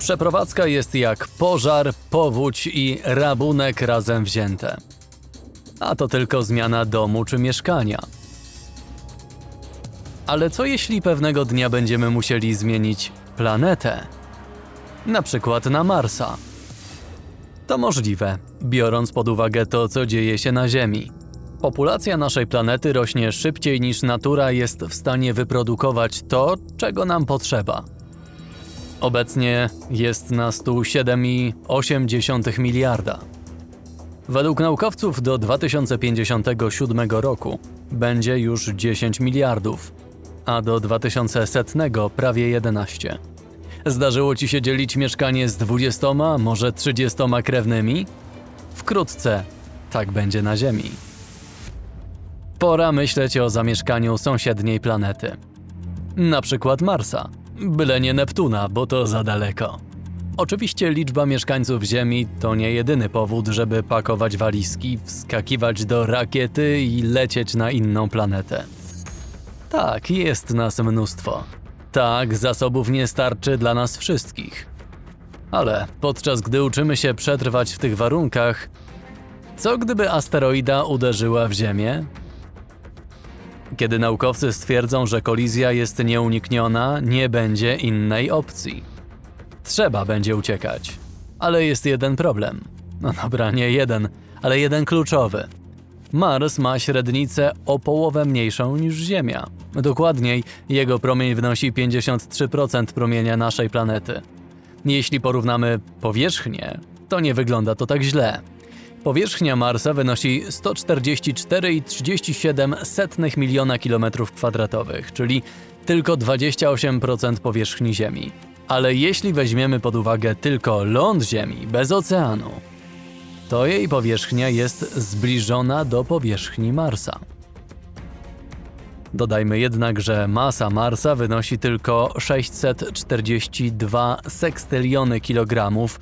Przeprowadzka jest jak pożar, powódź i rabunek razem wzięte. A to tylko zmiana domu czy mieszkania. Ale co jeśli pewnego dnia będziemy musieli zmienić planetę? Na przykład na Marsa. To możliwe, biorąc pod uwagę to, co dzieje się na Ziemi. Populacja naszej planety rośnie szybciej niż natura jest w stanie wyprodukować to, czego nam potrzeba. Obecnie jest nas tu 7,8 miliarda. Według naukowców do 2057 roku będzie już 10 miliardów, a do 2100 prawie 11. Zdarzyło ci się dzielić mieszkanie z 20, może 30 krewnymi? Wkrótce tak będzie na Ziemi. Pora myśleć o zamieszkaniu sąsiedniej planety. Na przykład Marsa, byle nie Neptuna, bo to za daleko. Oczywiście liczba mieszkańców Ziemi to nie jedyny powód, żeby pakować walizki, wskakiwać do rakiety i lecieć na inną planetę. Tak, jest nas mnóstwo. Tak, zasobów nie starczy dla nas wszystkich. Ale podczas gdy uczymy się przetrwać w tych warunkach, co gdyby asteroida uderzyła w Ziemię? Kiedy naukowcy stwierdzą, że kolizja jest nieunikniona, nie będzie innej opcji. Trzeba będzie uciekać. Ale jest jeden problem. No dobra, nie jeden, ale jeden kluczowy. Mars ma średnicę o połowę mniejszą niż Ziemia. Dokładniej, jego promień wynosi 53% promienia naszej planety. Jeśli porównamy powierzchnię, to nie wygląda to tak źle. Powierzchnia Marsa wynosi 144,37 miliona kilometrów kwadratowych, czyli tylko 28% powierzchni Ziemi. Ale jeśli weźmiemy pod uwagę tylko ląd Ziemi bez oceanu, to jej powierzchnia jest zbliżona do powierzchni Marsa. Dodajmy jednak, że masa Marsa wynosi tylko 642 sekstyliony kilogramów,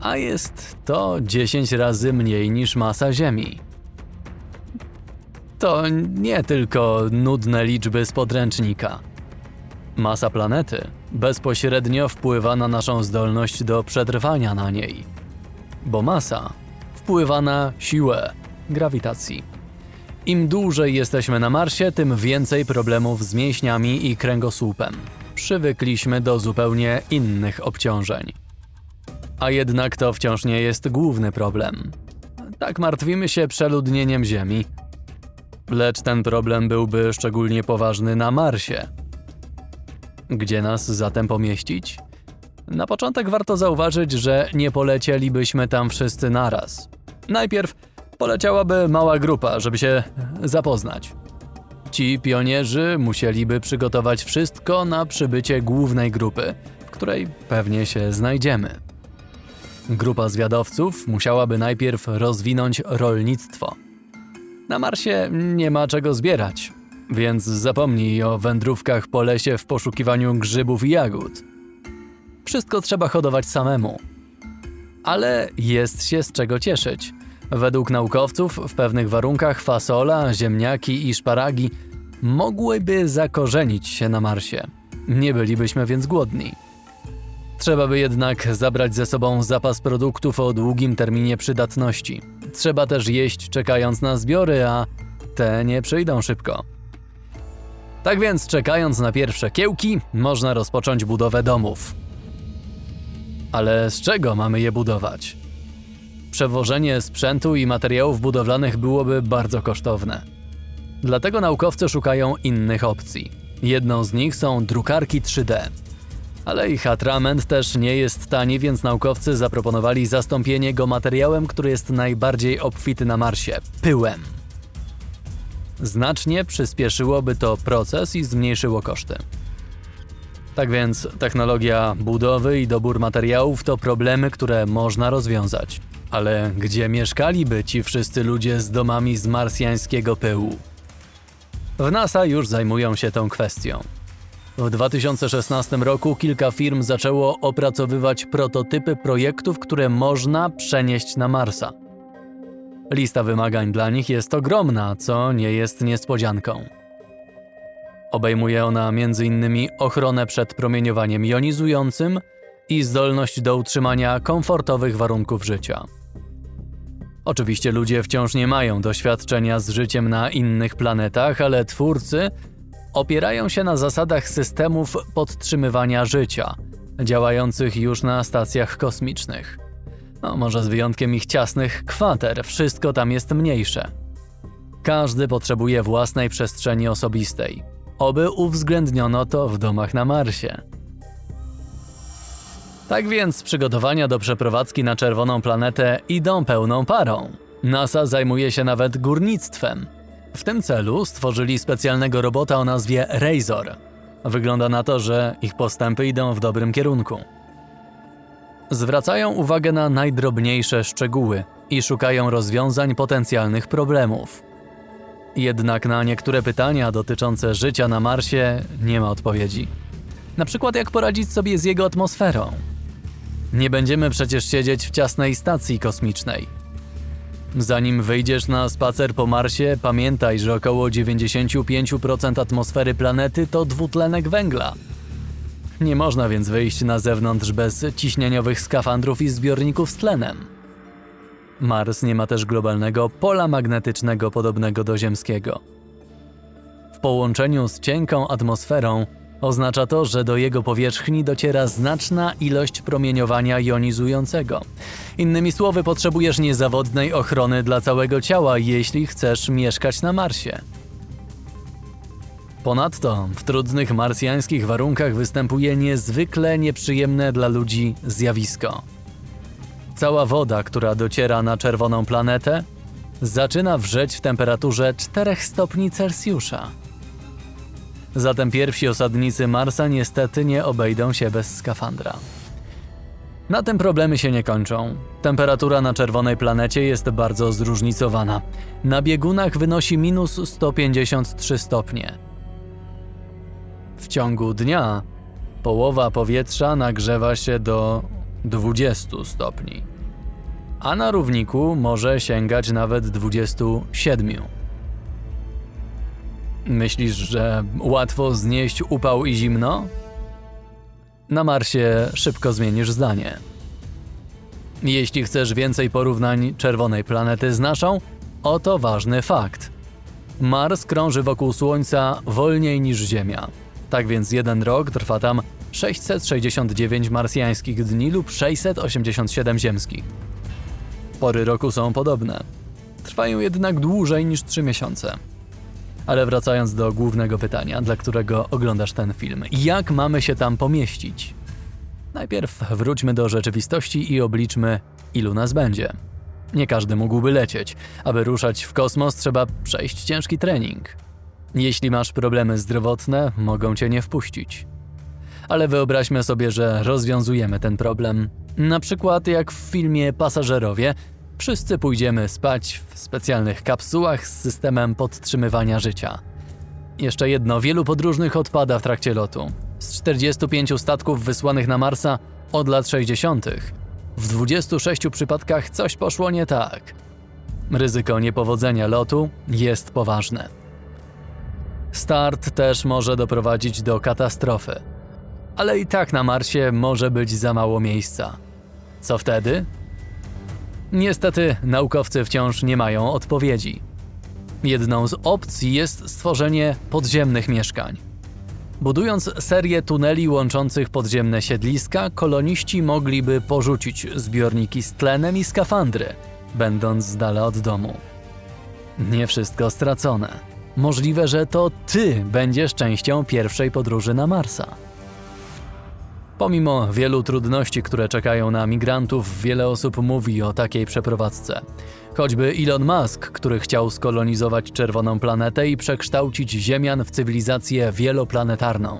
a jest to 10 razy mniej niż masa Ziemi. To nie tylko nudne liczby z podręcznika. Masa planety bezpośrednio wpływa na naszą zdolność do przetrwania na niej, bo masa wpływa na siłę grawitacji. Im dłużej jesteśmy na Marsie, tym więcej problemów z mięśniami i kręgosłupem. Przywykliśmy do zupełnie innych obciążeń. A jednak to wciąż nie jest główny problem. Tak martwimy się przeludnieniem Ziemi. Lecz ten problem byłby szczególnie poważny na Marsie. Gdzie nas zatem pomieścić? Na początek warto zauważyć, że nie polecielibyśmy tam wszyscy naraz. Najpierw poleciałaby mała grupa, żeby się zapoznać. Ci pionierzy musieliby przygotować wszystko na przybycie głównej grupy, w której pewnie się znajdziemy. Grupa zwiadowców musiałaby najpierw rozwinąć rolnictwo. Na Marsie nie ma czego zbierać, więc zapomnij o wędrówkach po lesie w poszukiwaniu grzybów i jagód. Wszystko trzeba hodować samemu. Ale jest się z czego cieszyć. Według naukowców w pewnych warunkach fasola, ziemniaki i szparagi mogłyby zakorzenić się na Marsie. Nie bylibyśmy więc głodni. Trzeba by jednak zabrać ze sobą zapas produktów o długim terminie przydatności. Trzeba też jeść czekając na zbiory, a te nie przyjdą szybko. Tak więc, czekając na pierwsze kiełki, można rozpocząć budowę domów. Ale z czego mamy je budować? Przewożenie sprzętu i materiałów budowlanych byłoby bardzo kosztowne. Dlatego naukowcy szukają innych opcji. Jedną z nich są drukarki 3D. Ale ich atrament też nie jest tani, więc naukowcy zaproponowali zastąpienie go materiałem, który jest najbardziej obfity na Marsie pyłem. Znacznie przyspieszyłoby to proces i zmniejszyło koszty. Tak więc technologia budowy i dobór materiałów to problemy, które można rozwiązać. Ale gdzie mieszkaliby ci wszyscy ludzie z domami z marsjańskiego pyłu? W NASA już zajmują się tą kwestią. W 2016 roku kilka firm zaczęło opracowywać prototypy projektów, które można przenieść na Marsa. Lista wymagań dla nich jest ogromna, co nie jest niespodzianką. Obejmuje ona m.in. ochronę przed promieniowaniem jonizującym i zdolność do utrzymania komfortowych warunków życia. Oczywiście ludzie wciąż nie mają doświadczenia z życiem na innych planetach, ale twórcy opierają się na zasadach systemów podtrzymywania życia, działających już na stacjach kosmicznych. No, może z wyjątkiem ich ciasnych kwater, wszystko tam jest mniejsze. Każdy potrzebuje własnej przestrzeni osobistej. Oby uwzględniono to w domach na Marsie. Tak więc przygotowania do przeprowadzki na czerwoną planetę idą pełną parą. NASA zajmuje się nawet górnictwem. W tym celu stworzyli specjalnego robota o nazwie Razor. Wygląda na to, że ich postępy idą w dobrym kierunku. Zwracają uwagę na najdrobniejsze szczegóły i szukają rozwiązań potencjalnych problemów. Jednak na niektóre pytania dotyczące życia na Marsie nie ma odpowiedzi. Na przykład jak poradzić sobie z jego atmosferą. Nie będziemy przecież siedzieć w ciasnej stacji kosmicznej. Zanim wyjdziesz na spacer po Marsie, pamiętaj, że około 95% atmosfery planety to dwutlenek węgla. Nie można więc wyjść na zewnątrz bez ciśnieniowych skafandrów i zbiorników z tlenem. Mars nie ma też globalnego pola magnetycznego podobnego do ziemskiego. W połączeniu z cienką atmosferą oznacza to, że do jego powierzchni dociera znaczna ilość promieniowania jonizującego. Innymi słowy, potrzebujesz niezawodnej ochrony dla całego ciała, jeśli chcesz mieszkać na Marsie. Ponadto w trudnych marsjańskich warunkach występuje niezwykle nieprzyjemne dla ludzi zjawisko. Cała woda, która dociera na czerwoną planetę, zaczyna wrzeć w temperaturze 4 stopni Celsjusza. Zatem pierwsi osadnicy Marsa niestety nie obejdą się bez skafandra. Na tym problemy się nie kończą. Temperatura na czerwonej planecie jest bardzo zróżnicowana. Na biegunach wynosi minus 153 stopnie. W ciągu dnia połowa powietrza nagrzewa się do 20 stopni, a na równiku może sięgać nawet 27. Myślisz, że łatwo znieść upał i zimno? Na Marsie szybko zmienisz zdanie. Jeśli chcesz więcej porównań czerwonej planety z naszą, oto ważny fakt. Mars krąży wokół Słońca wolniej niż Ziemia. Tak więc jeden rok trwa tam 669 marsjańskich dni lub 687 ziemskich. Pory roku są podobne. Trwają jednak dłużej niż 3 miesiące. Ale wracając do głównego pytania, dla którego oglądasz ten film, jak mamy się tam pomieścić? Najpierw wróćmy do rzeczywistości i obliczmy, ilu nas będzie. Nie każdy mógłby lecieć. Aby ruszać w kosmos, trzeba przejść ciężki trening. Jeśli masz problemy zdrowotne, mogą cię nie wpuścić. Ale wyobraźmy sobie, że rozwiązujemy ten problem. Na przykład jak w filmie Pasażerowie, wszyscy pójdziemy spać w specjalnych kapsułach z systemem podtrzymywania życia. Jeszcze jedno, wielu podróżnych odpada w trakcie lotu. Z 45 statków wysłanych na Marsa od lat 60. w 26 przypadkach coś poszło nie tak. Ryzyko niepowodzenia lotu jest poważne. Start też może doprowadzić do katastrofy. Ale i tak na Marsie może być za mało miejsca. Co wtedy? Niestety, naukowcy wciąż nie mają odpowiedzi. Jedną z opcji jest stworzenie podziemnych mieszkań. Budując serię tuneli łączących podziemne siedliska, koloniści mogliby porzucić zbiorniki z tlenem i skafandry, będąc z dala od domu. Nie wszystko stracone. Możliwe, że to ty będziesz częścią pierwszej podróży na Marsa. Pomimo wielu trudności, które czekają na migrantów, wiele osób mówi o takiej przeprowadzce. Choćby Elon Musk, który chciał skolonizować czerwoną planetę i przekształcić Ziemian w cywilizację wieloplanetarną.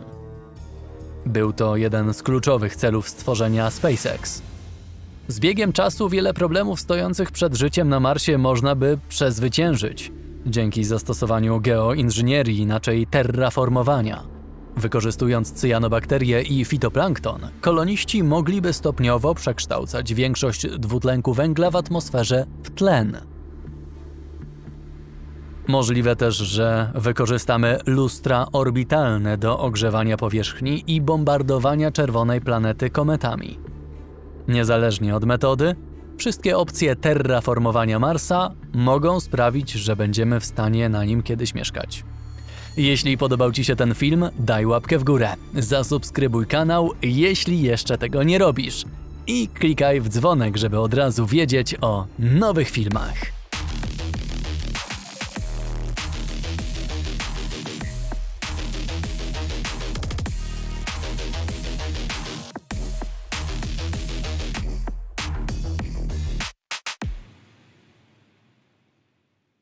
Był to jeden z kluczowych celów stworzenia SpaceX. Z biegiem czasu wiele problemów stojących przed życiem na Marsie można by przezwyciężyć dzięki zastosowaniu geoinżynierii, inaczej terraformowania. Wykorzystując cyjanobakterie i fitoplankton, koloniści mogliby stopniowo przekształcać większość dwutlenku węgla w atmosferze w tlen. Możliwe też, że wykorzystamy lustra orbitalne do ogrzewania powierzchni i bombardowania czerwonej planety kometami. Niezależnie od metody, wszystkie opcje terraformowania Marsa mogą sprawić, że będziemy w stanie na nim kiedyś mieszkać. Jeśli podobał Ci się ten film, daj łapkę w górę, zasubskrybuj kanał, jeśli jeszcze tego nie robisz i klikaj w dzwonek, żeby od razu wiedzieć o nowych filmach.